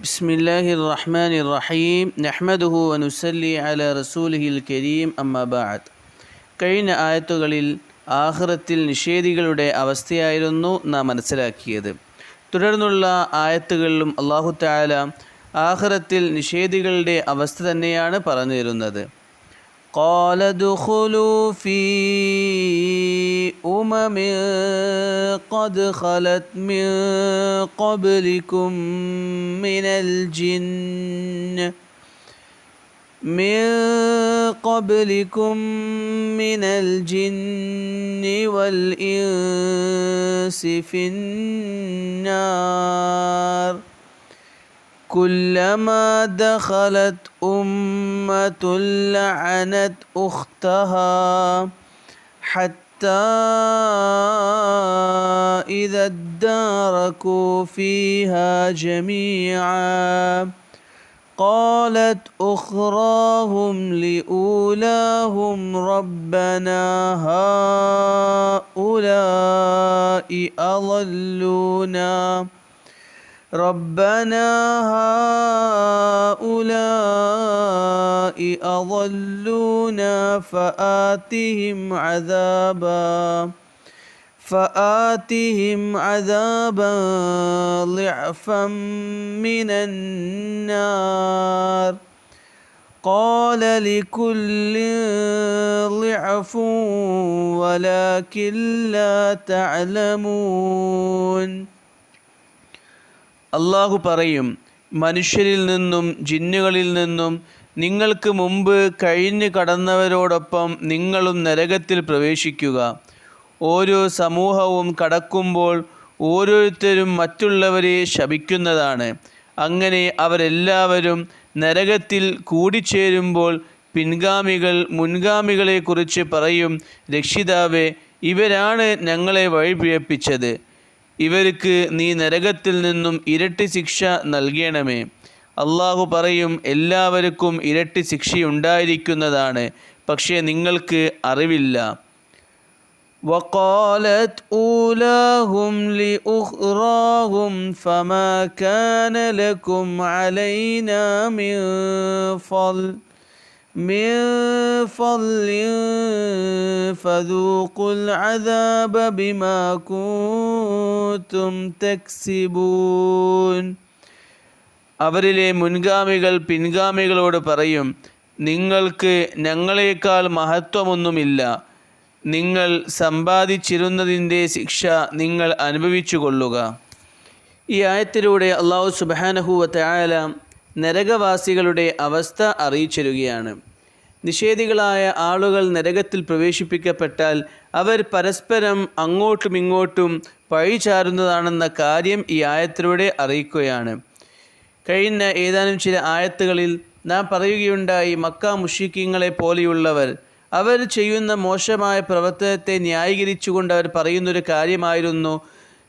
بسم الله الرحمن الرحيم نحمده ونسلي على رسوله الكريم أما بعد കഴിഞ്ഞ ആയത്തുകളിൽ ആഹ്റത്തിൽ നിഷേധികളുടെ അവസ്ഥയായിരുന്നു നാം മനസ്സിലാക്കിയത് തുടർന്നുള്ള ആയത്തുകളിലും അള്ളാഹു താല ആഹ്റത്തിൽ നിഷേധികളുടെ അവസ്ഥ തന്നെയാണ് പറഞ്ഞു തരുന്നത് قال ادخلوا في أمم قد خلت من قبلكم من الجن من قبلكم من الجن والإنس في النار كلما دخلت أمة لعنت أختها حتى إذا اداركوا فيها جميعا. قالت أخراهم لأولاهم ربنا هؤلاء أضلونا. ربنا هؤلاء أضلونا فآتهم عذابا فآتهم عذابا ضعفا من النار. قال لكل ضعف ولكن لا تعلمون. അള്ളാഹു പറയും മനുഷ്യരിൽ നിന്നും ജിന്നുകളിൽ നിന്നും നിങ്ങൾക്ക് മുമ്പ് കഴിഞ്ഞു കടന്നവരോടൊപ്പം നിങ്ങളും നരകത്തിൽ പ്രവേശിക്കുക. ഓരോ സമൂഹവും കടക്കുമ്പോൾ ഓരോരുത്തരും മറ്റുള്ളവരെ ശപിക്കുന്നതാണ്. അങ്ങനെ അവരെല്ലാവരും നരകത്തിൽ കൂടിച്ചേരുമ്പോൾ പിൻഗാമികൾ മുൻഗാമികളെക്കുറിച്ച് പറയും രക്ഷിതാവേ ഇവരാണ് ഞങ്ങളെ വഴിപിഴപ്പിച്ചത്. ഇവർക്ക് നീ നരകത്തിൽ നിന്നും ഇരട്ടി ശിക്ഷ നൽകണമേ അള്ളാഹു പറയും എല്ലാവർക്കും ഇരട്ടി ശിക്ഷയുണ്ടായിരിക്കുന്നതാണ് പക്ഷേ നിങ്ങൾക്ക് അറിവില്ല وقالت أولاهم لأخراهم فما كان لكم علينا من فضل من فضل فذوقوا العذاب بما كنتم تكسبون അവരിലെ മുൻഗാമികൾ പിൻഗാമികളോട് പറയും നിങ്ങൾക്ക് ഞങ്ങളെക്കാൾ മഹത്വമൊന്നുമില്ല നിങ്ങൾ സമ്പാദിച്ചിരുന്നതിൻ്റെ ശിക്ഷ നിങ്ങൾ അനുഭവിച്ചു കൊള്ളുക ഈ ആയത്തിലൂടെ അള്ളാഹു സുബാനഹുവ ആയാല നരകവാസികളുടെ അവസ്ഥ അറിയിച്ചിരുകയാണ്. നിഷേധികളായ ആളുകൾ നരകത്തിൽ പ്രവേശിപ്പിക്കപ്പെട്ടാൽ അവർ പരസ്പരം അങ്ങോട്ടും ഇങ്ങോട്ടും പഴിചാരുന്നതാണെന്ന കാര്യം ഈ ആയത്തിലൂടെ അറിയിക്കുകയാണ്. കഴിഞ്ഞ ഏതാനും ചില ആയത്തുകളിൽ നാം പറയുകയുണ്ടായി മക്ക മുഷിക്കിങ്ങളെ പോലെയുള്ളവർ അവർ ചെയ്യുന്ന മോശമായ പ്രവർത്തനത്തെ ന്യായീകരിച്ചുകൊണ്ട് അവർ പറയുന്നൊരു കാര്യമായിരുന്നു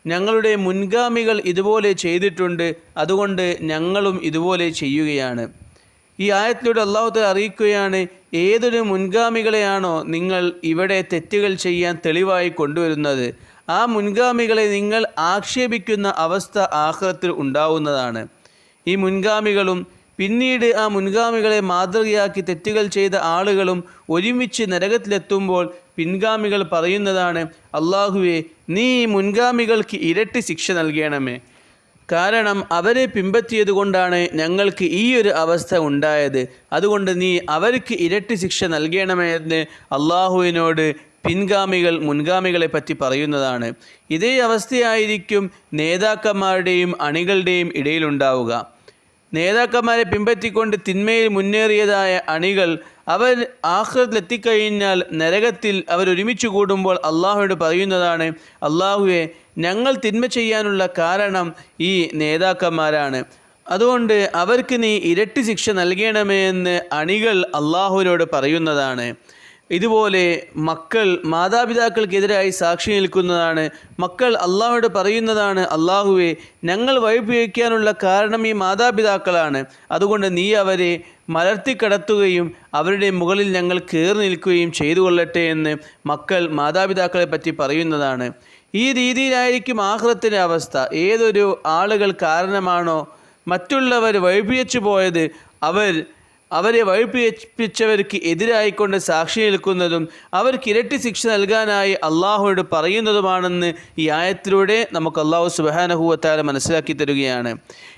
ഞങ്ങളുടെ മുൻഗാമികൾ ഇതുപോലെ ചെയ്തിട്ടുണ്ട് അതുകൊണ്ട് ഞങ്ങളും ഇതുപോലെ ചെയ്യുകയാണ്. ഈ ആയത്തിലൂടെ അള്ളാഹുത്തെ അറിയിക്കുകയാണ് ഏതൊരു മുൻഗാമികളെയാണോ നിങ്ങൾ ഇവിടെ തെറ്റുകൾ ചെയ്യാൻ തെളിവായി കൊണ്ടുവരുന്നത്? ആ മുൻഗാമികളെ നിങ്ങൾ ആക്ഷേപിക്കുന്ന അവസ്ഥ ആഹ്ലത്തിൽ ഉണ്ടാവുന്നതാണ്. ഈ മുൻഗാമികളും പിന്നീട് ആ മുൻഗാമികളെ മാതൃകയാക്കി തെറ്റുകൾ ചെയ്ത ആളുകളും ഒരുമിച്ച് നരകത്തിലെത്തുമ്പോൾ പിൻഗാമികൾ പറയുന്നതാണ് അള്ളാഹുവെ നീ മുൻഗാമികൾക്ക് ഇരട്ടി ശിക്ഷ നൽകണമേ. കാരണം അവരെ പിമ്പറ്റിയത് കൊണ്ടാണ് ഞങ്ങൾക്ക് ഈ ഒരു അവസ്ഥ ഉണ്ടായത്. അതുകൊണ്ട് നീ അവർക്ക് ഇരട്ടി ശിക്ഷ നൽകണമെന്ന് അള്ളാഹുവിനോട് പിൻഗാമികൾ മുൻഗാമികളെ പറ്റി പറയുന്നതാണ്. ഇതേ അവസ്ഥയായിരിക്കും നേതാക്കന്മാരുടെയും അണികളുടെയും ഇടയിലുണ്ടാവുക. നേതാക്കന്മാരെ പിമ്പറ്റിക്കൊണ്ട് തിന്മയിൽ മുന്നേറിയതായ അണികൾ അവർ ആഹ്റത്തിലെത്തിക്കഴിഞ്ഞാൽ നരകത്തിൽ അവർ ഒരുമിച്ച് കൂടുമ്പോൾ അള്ളാഹുവിനോട് പറയുന്നതാണ് അള്ളാഹുവെ ഞങ്ങൾ തിന്മ ചെയ്യാനുള്ള കാരണം ഈ നേതാക്കന്മാരാണ്. അതുകൊണ്ട് അവർക്ക് നീ ഇരട്ടി ശിക്ഷ നൽകണമേ എന്ന് അണികൾ അള്ളാഹുവിനോട് പറയുന്നതാണ്. ഇതുപോലെ മക്കൾ മാതാപിതാക്കൾക്കെതിരായി സാക്ഷി നിൽക്കുന്നതാണ്. മക്കൾ അള്ളാഹുയോട് പറയുന്നതാണ് അള്ളാഹുവെ ഞങ്ങൾ വഴിപിഴയ്ക്കാനുള്ള കാരണം ഈ മാതാപിതാക്കളാണ്. അതുകൊണ്ട് നീ അവരെ മലർത്തിക്കടത്തുകയും അവരുടെ മുകളിൽ ഞങ്ങൾ കയറി നിൽക്കുകയും ചെയ്തു കൊള്ളട്ടെ എന്ന് മക്കൾ മാതാപിതാക്കളെ പറ്റി പറയുന്നതാണ്. ഈ രീതിയിലായിരിക്കും ആഹ്റത്തിന്റെ അവസ്ഥ. ഏതൊരു ആളുകൾ കാരണമാണോ മറ്റുള്ളവർ വഴിപിയച്ചു പോയത് അവർ അവരെ വഴിപ്പിച്ചവർക്ക് എതിരായിക്കൊണ്ട് സാക്ഷി നിൽക്കുന്നതും അവർക്ക് ഇരട്ടി ശിക്ഷ നൽകാനായി അള്ളാഹുവോട് പറയുന്നതുമാണെന്ന് ഈ ആയത്തിലൂടെ നമുക്ക് അള്ളാഹു സുബാനഹുവത്താല മനസ്സിലാക്കി തരികയാണ്.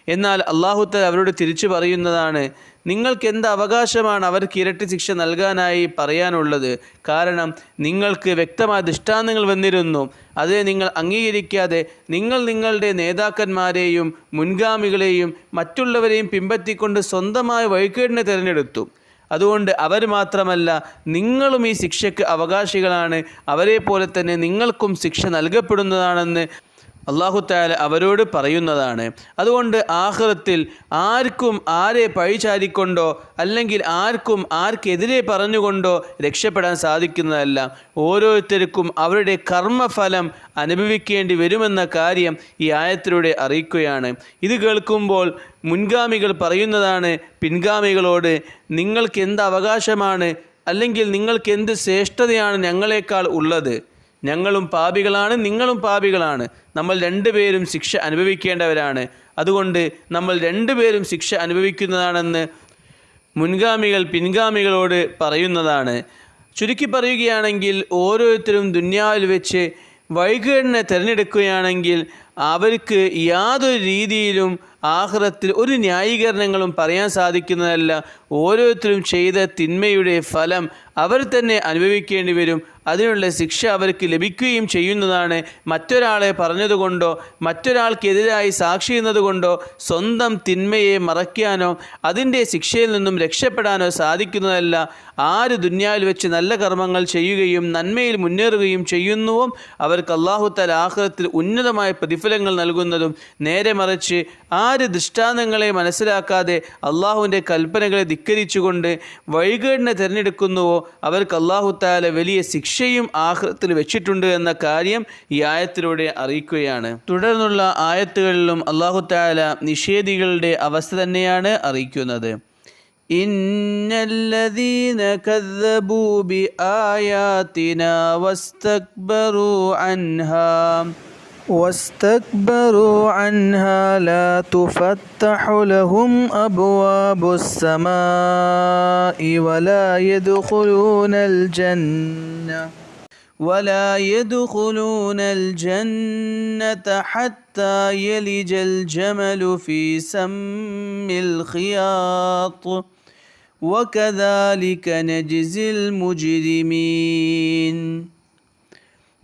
എന്നാൽ അള്ളാഹുത്താൽ അവരോട് തിരിച്ചു പറയുന്നതാണ് നിങ്ങൾക്ക് എന്ത് അവകാശമാണ് അവർക്ക് ഇരട്ടി ശിക്ഷ നൽകാനായി പറയാനുള്ളത്? കാരണം നിങ്ങൾക്ക് വ്യക്തമായ ദൃഷ്ടാന്തങ്ങൾ വന്നിരുന്നു. അത് നിങ്ങൾ അംഗീകരിക്കാതെ നിങ്ങൾ നിങ്ങളുടെ നേതാക്കന്മാരെയും മുൻഗാമികളെയും മറ്റുള്ളവരെയും പിമ്പറ്റിക്കൊണ്ട് സ്വന്തമായ വഴിക്കേടിനെ തിരഞ്ഞെടുത്തു. അതുകൊണ്ട് അവർ മാത്രമല്ല നിങ്ങളും ഈ ശിക്ഷയ്ക്ക് അവകാശികളാണ്. അവരെ പോലെ തന്നെ നിങ്ങൾക്കും ശിക്ഷ നൽകപ്പെടുന്നതാണെന്ന് അള്ളാഹു താല അവരോട് പറയുന്നതാണ്. അതുകൊണ്ട് ആഹ്റത്തിൽ ആർക്കും ആരെ പഴിചാരിക്കൊണ്ടോ അല്ലെങ്കിൽ ആർക്കും ആർക്കെതിരെ പറഞ്ഞുകൊണ്ടോ രക്ഷപ്പെടാൻ സാധിക്കുന്നതല്ല. ഓരോരുത്തർക്കും അവരുടെ കർമ്മഫലം അനുഭവിക്കേണ്ടി വരുമെന്ന കാര്യം ഈ ആയത്തിലൂടെ അറിയിക്കുകയാണ്. ഇത് കേൾക്കുമ്പോൾ മുൻഗാമികൾ പറയുന്നതാണ് പിൻഗാമികളോട് നിങ്ങൾക്ക് എന്ത് അവകാശമാണ് അല്ലെങ്കിൽ നിങ്ങൾക്ക് എന്ത് ശ്രേഷ്ഠതയാണ് ഞങ്ങളെക്കാൾ ഉള്ളത്? ഞങ്ങളും പാപികളാണ് നിങ്ങളും പാപികളാണ്. നമ്മൾ രണ്ടുപേരും ശിക്ഷ അനുഭവിക്കേണ്ടവരാണ്. അതുകൊണ്ട് നമ്മൾ രണ്ടുപേരും ശിക്ഷ അനുഭവിക്കുന്നതാണെന്ന് മുൻഗാമികൾ പിൻഗാമികളോട് പറയുന്നതാണ്. ചുരുക്കി പറയുകയാണെങ്കിൽ ഓരോരുത്തരും ദുന്യാവിൽ വെച്ച് വൈകേടിനെ തിരഞ്ഞെടുക്കുകയാണെങ്കിൽ അവർക്ക് യാതൊരു രീതിയിലും ആഹ്റത്തിൽ ഒരു ന്യായീകരണങ്ങളും പറയാൻ സാധിക്കുന്നതല്ല. ഓരോരുത്തരും ചെയ്ത തിന്മയുടെ ഫലം അവർ തന്നെ അനുഭവിക്കേണ്ടി വരും. അതിനുള്ള ശിക്ഷ അവർക്ക് ലഭിക്കുകയും ചെയ്യുന്നതാണ്. മറ്റൊരാളെ പറഞ്ഞതുകൊണ്ടോ മറ്റൊരാൾക്കെതിരായി സാക്ഷി ചെയ്യുന്നതുകൊണ്ടോ സ്വന്തം തിന്മയെ മറയ്ക്കാനോ അതിന്റെ ശിക്ഷയിൽ നിന്നും രക്ഷപ്പെടാനോ സാധിക്കുന്നതല്ല. ആര് ദുന്യാവിൽ വെച്ച് നല്ല കർമ്മങ്ങൾ ചെയ്യുകയും നന്മയിൽ മുന്നേറുകയും ചെയ്യുന്നുവോ അവർക്ക് അള്ളാഹുത്തൽ ആഹ്റത്തിൽ ഉന്നതമായ പ്രതിഫലങ്ങൾ നൽകുന്നതും നേരെ മറിച്ച് ആര് ദൃഷ്ടാന്തങ്ങളെ മനസ്സിലാക്കാതെ അള്ളാഹുവിന്റെ കൽപ്പനകളെ ധിക്കരിച്ചുകൊണ്ട് വഴികേടിനെ തിരഞ്ഞെടുക്കുന്നുവോ അവർക്ക് അള്ളാഹു താല വലിയ ശിക്ഷയും ആഹൃത്തിൽ വെച്ചിട്ടുണ്ട് എന്ന കാര്യം ഈ ആയത്തിലൂടെ അറിയിക്കുകയാണ്. തുടർന്നുള്ള ആയത്തുകളിലും അള്ളാഹു താല നിഷേധികളുടെ അവസ്ഥ തന്നെയാണ് അറിയിക്കുന്നത്. إن الذين كذبوا بآياتنا واستكبروا عنها لا تفتح لهم أبواب السماء ولا يدخلون الجنة ولا يدخلون الجنة حتى يلج الجمل في سم الخياط وكذلك نجزي المجرمين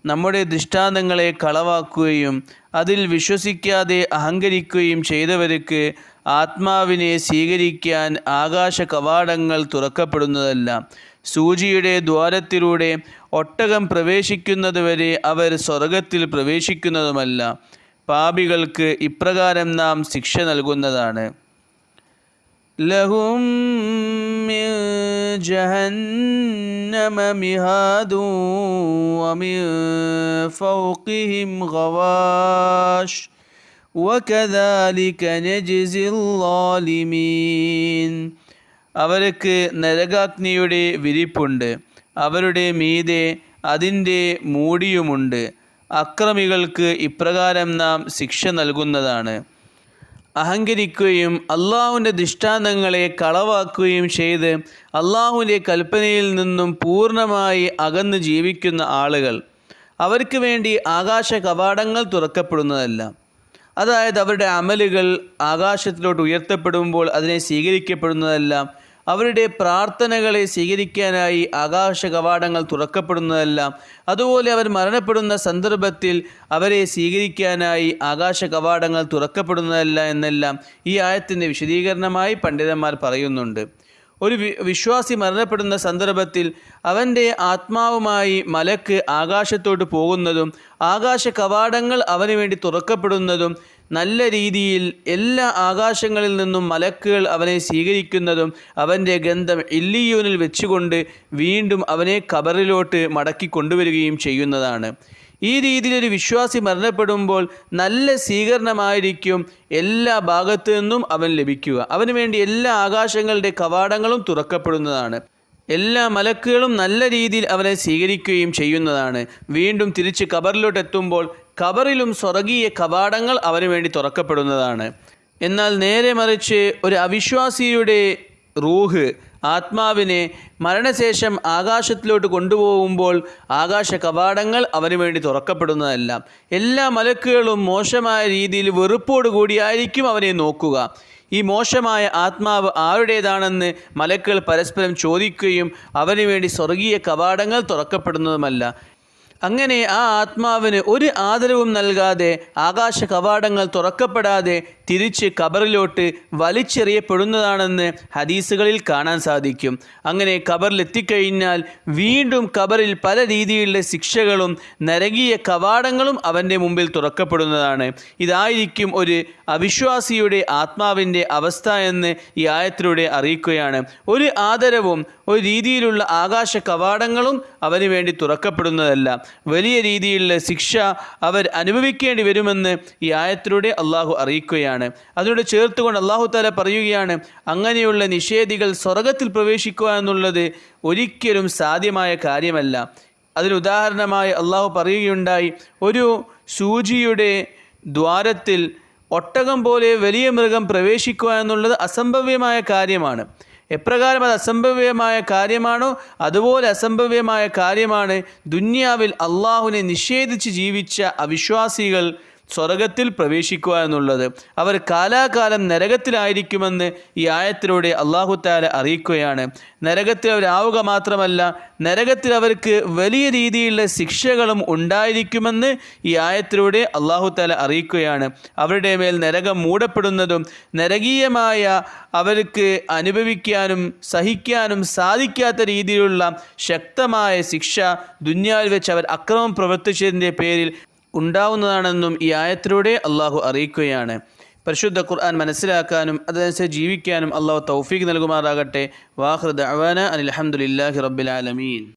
നമ്മുടെ ദൃഷ്ടാന്തങ്ങളെ കളവാക്കുകയും അതിൽ വിശ്വസിക്കാതെ അഹങ്കരിക്കുകയും ചെയ്തവർക്ക് ആത്മാവിനെ സ്വീകരിക്കാൻ ആകാശ കവാടങ്ങൾ തുറക്കപ്പെടുന്നതല്ല. സൂചിയുടെ ദ്വാരത്തിലൂടെ ഒട്ടകം പ്രവേശിക്കുന്നതുവരെ അവർ സ്വർഗത്തിൽ പ്രവേശിക്കുന്നതുമല്ല. പാപികൾക്ക് ഇപ്രകാരം നാം ശിക്ഷ നൽകുന്നതാണ്. لهم من جهنم مهاد ومن فوقهم غواش وكذلك نجزي الظالمين അവർക്ക് നരകാഗ്നിയുടെ വിരിപ്പുണ്ട് അവരുടെ മീതെ അതിൻ്റെ മൂടിയുമുണ്ട് അക്രമികൾക്ക് ഇപ്രകാരം നാം ശിക്ഷ നൽകുന്നതാണ് അഹങ്കരിക്കുകയും അള്ളാഹുവിന്റെ ദൃഷ്ടാന്തങ്ങളെ കളവാക്കുകയും ചെയ്ത് അള്ളാഹുവിന്റെ കൽപ്പനയിൽ നിന്നും പൂർണമായി അകന്ന് ജീവിക്കുന്ന ആളുകൾ അവർക്ക് വേണ്ടി ആകാശ കവാടങ്ങൾ തുറക്കപ്പെടുന്നതല്ല. അതായത് അവരുടെ അമലുകൾ ആകാശത്തിലോട്ട് ഉയർത്തപ്പെടുമ്പോൾ അതിനെ സ്വീകരിക്കപ്പെടുന്നതല്ല. അവരുടെ പ്രാർത്ഥനകളെ സ്വീകരിക്കാനായി ആകാശ കവാടങ്ങൾ തുറക്കപ്പെടുന്നതെല്ലാം അതുപോലെ അവർ മരണപ്പെടുന്ന സന്ദർഭത്തിൽ അവരെ സ്വീകരിക്കാനായി ആകാശ കവാടങ്ങൾ തുറക്കപ്പെടുന്നതല്ല എന്നെല്ലാം ഈ ആയത്തിന്റെ വിശദീകരണമായി പണ്ഡിതന്മാർ പറയുന്നുണ്ട്. ഒരു വിശ്വാസി മരണപ്പെടുന്ന സന്ദർഭത്തിൽ അവന്റെ ആത്മാവുമായി മലക്ക് ആകാശത്തോട്ട് പോകുന്നതും ആകാശ കവാടങ്ങൾ അവന് വേണ്ടി തുറക്കപ്പെടുന്നതും നല്ല രീതിയിൽ എല്ലാ ആകാശങ്ങളിൽ നിന്നും മലക്കുകൾ അവനെ സ്വീകരിക്കുന്നതും അവന്റെ ഗന്ധം ഇല്ലിയൂനിൽ വെച്ചുകൊണ്ട് വീണ്ടും അവനെ കബറിലോട്ട് മടക്കി കൊണ്ടുവരികയും ചെയ്യുന്നതാണ്. ഈ രീതിയിൽ ഒരു വിശ്വാസി മരണപ്പെടുമ്പോൾ നല്ല സ്വീകരണമായിരിക്കും എല്ലാ ഭാഗത്തു നിന്നും അവൻ ലഭിക്കുക. അവന് വേണ്ടി എല്ലാ ആകാശങ്ങളുടെ കവാടങ്ങളും തുറക്കപ്പെടുന്നതാണ്. എല്ലാ മലക്കുകളും നല്ല രീതിയിൽ അവനെ സ്വീകരിക്കുകയും ചെയ്യുന്നതാണ്. വീണ്ടും തിരിച്ച് കബറിലോട്ട് എത്തുമ്പോൾ കബറിലും സ്വർഗീയ കവാടങ്ങൾ അവന് വേണ്ടി തുറക്കപ്പെടുന്നതാണ്. എന്നാൽ നേരെ മറിച്ച് ഒരു അവിശ്വാസിയുടെ റൂഹ് ആത്മാവിനെ മരണശേഷം ആകാശത്തിലോട്ട് കൊണ്ടുപോകുമ്പോൾ ആകാശ കവാടങ്ങൾ അവന് വേണ്ടി തുറക്കപ്പെടുന്നതല്ല. എല്ലാ മലക്കുകളും മോശമായ രീതിയിൽ വെറുപ്പോടുകൂടിയായിരിക്കും അവനെ നോക്കുക. ഈ മോശമായ ആത്മാവ് ആരുടേതാണെന്ന് മലക്കുകൾ പരസ്പരം ചോദിക്കുകയും അവന് വേണ്ടി സ്വർഗീയ കവാടങ്ങൾ തുറക്കപ്പെടുന്നതുമല്ല. അങ്ങനെ ആ ആത്മാവിന് ഒരു ആദരവും നൽകാതെ ആകാശ കവാടങ്ങൾ തുറക്കപ്പെടാതെ തിരിച്ച് കബറിലോട്ട് വലിച്ചെറിയപ്പെടുന്നതാണെന്ന് ഹദീസുകളിൽ കാണാൻ സാധിക്കും. അങ്ങനെ കബറിലെത്തിക്കഴിഞ്ഞാൽ വീണ്ടും കബറിൽ പല രീതിയിലുള്ള ശിക്ഷകളും നരകീയ കവാടങ്ങളും അവന്റെ മുമ്പിൽ തുറക്കപ്പെടുന്നതാണ്. ഇതായിരിക്കും ഒരു അവിശ്വാസിയുടെ ആത്മാവിന്റെ അവസ്ഥ എന്ന് ഈ ആയത്തിലൂടെ അറിയിക്കുകയാണ്. ഒരു ആദരവും ഒരു രീതിയിലുള്ള ആകാശ കവാടങ്ങളും അവന് വേണ്ടി തുറക്കപ്പെടുന്നതല്ല. വലിയ രീതിയിലുള്ള ശിക്ഷ അവർ അനുഭവിക്കേണ്ടി വരുമെന്ന് ഈ ആയത്തിലൂടെ അള്ളാഹു അറിയിക്കുകയാണ്. അതിനോട് ചേർത്തുകൊണ്ട് അള്ളാഹു താല പറയുകയാണ് അങ്ങനെയുള്ള നിഷേധികൾ സ്വർഗത്തിൽ പ്രവേശിക്കുക എന്നുള്ളത് ഒരിക്കലും സാധ്യമായ കാര്യമല്ല. അതിനുദാഹരണമായി അള്ളാഹു പറയുകയുണ്ടായി ഒരു സൂചിയുടെ ദ്വാരത്തിൽ ഒട്ടകം പോലെ വലിയ മൃഗം പ്രവേശിക്കുക എന്നുള്ളത് അസംഭവ്യമായ കാര്യമാണ്. എപ്രകാരം അത് അസംഭവ്യമായ കാര്യമാണോ? അതുപോലെ അസംഭവ്യമായ കാര്യമാണ്. ദുന്യാവിൽ അള്ളാഹുവിനെ നിഷേധിച്ച് ജീവിച്ച അവിശ്വാസികൾ സ്വർഗത്തിൽ പ്രവേശിക്കുക എന്നുള്ളത്. അവർ കാലാകാലം നരകത്തിലായിരിക്കുമെന്ന് ഈ ആയത്തിലൂടെ അള്ളാഹു താല അറിയിക്കുകയാണ്. നരകത്തിൽ അവരാവുക മാത്രമല്ല നരകത്തിൽ അവർക്ക് വലിയ രീതിയിലുള്ള ശിക്ഷകളും ഉണ്ടായിരിക്കുമെന്ന് ഈ ആയത്തിലൂടെ അള്ളാഹു താല അറിയിക്കുകയാണ്. അവരുടെ മേൽ നരകം മൂടപ്പെടുന്നതും നരകീയമായ അവർക്ക് അനുഭവിക്കാനും സഹിക്കാനും സാധിക്കാത്ത രീതിയിലുള്ള ശക്തമായ ശിക്ഷ ദുന്യാവിൽ വെച്ച് അവർ അക്രമം പ്രവർത്തിച്ചതിന്റെ പേരിൽ ഉണ്ടാവുന്നതാണെന്നും ഈ ആയത്തിലൂടെ അള്ളാഹു അറിയിക്കുകയാണ്. പരിശുദ്ധ ഖുർആൻ മനസ്സിലാക്കാനും അതനുസരിച്ച് ജീവിക്കാനും അള്ളാഹു തൗഫീഖ് നൽകുമാറാകട്ടെ. വാഹൃദ് അവാന റബ്ബിൽ ആലമീൻ.